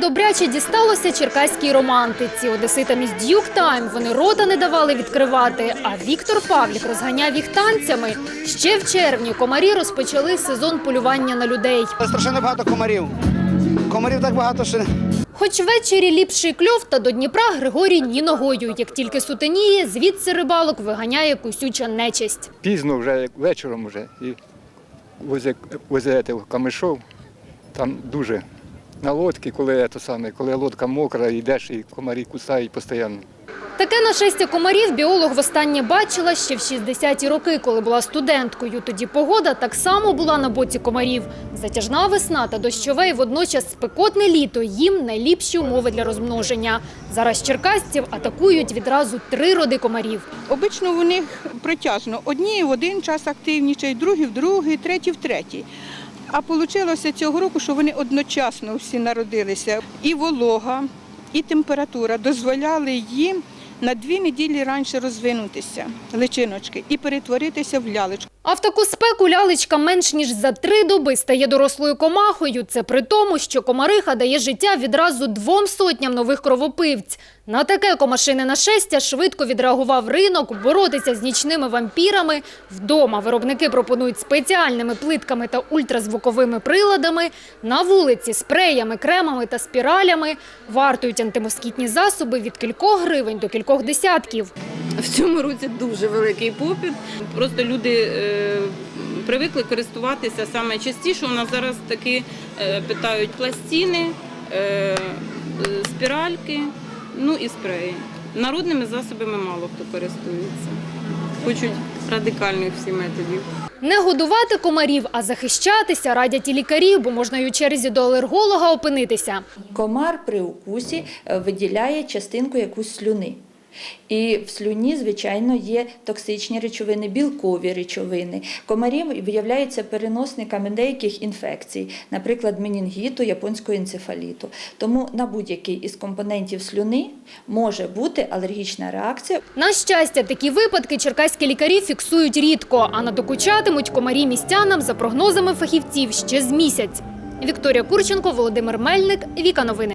добряче дісталося черкаській романтиці. Одеситам із Дюк Тайм вони рота не давали відкривати. А Віктор Павлік розганяв їх танцями. Ще в червні комарі розпочали сезон полювання на людей. Страшенно багато комарів. Комарів так багато, що Хоч ввечері ліпший кльов, та до Дніпра Григорій ні ногою. Як тільки сутеніє, звідси рибалок виганяє кусюча нечисть. пізно вже вечором вже і возять камишов. Там дуже на лодці, коли то саме, коли лодка мокра, йдеш і комарі кусають постійно. Таке нашестя комарів біолог востаннє бачила ще в 60-ті роки, коли була студенткою. Тоді погода так само була на боці комарів. Затяжна весна та дощове і водночас спекотне літо їм найліпші умови для розмноження. Зараз черкасців атакують відразу три роди комарів. Обично у них протяжно. Одні в один час активнічають, другі в другий, треті в третій. А вийшло цього року, що вони одночасно всі народилися. І волога, і температура дозволяли їм на дві неділі раніше розвинутися, личиночки, і перетворитися в лялечку. А в таку спеку лялечка менш ніж за три доби стає дорослою комахою. Це при тому, що комариха дає життя відразу двом сотням нових кровопивць. На таке комашине нашестя швидко відреагував ринок. Боротися з нічними вампірами вдома виробники пропонують спеціальними плитками та ультразвуковими приладами. На вулиці спреями, кремами та спіралями вартують антимоскітні засоби від кількох гривень до кількох десятків. В цьому році дуже великий попит. Просто люди е, привикли користуватися саме частіше. У нас зараз таки е, питають пластини, е, е, спіральки, ну і спреї. Народними засобами мало хто користується. Хочуть радикальних всі методів. Не годувати комарів, а захищатися радять і лікарі, бо можна й у черзі до алерголога опинитися. Комар при укусі е, виділяє частинку якусь слюни. І в слюні, звичайно, є токсичні речовини, білкові речовини. Комарі виявляються переносниками деяких інфекцій, наприклад, менінгіту, японського енцефаліту. Тому на будь-який із компонентів слюни може бути алергічна реакція. На щастя, такі випадки черкаські лікарі фіксують рідко, а надокучатимуть комарі містянам за прогнозами фахівців ще з місяць. Вікторія Курченко, Володимир Мельник, Віка Новини.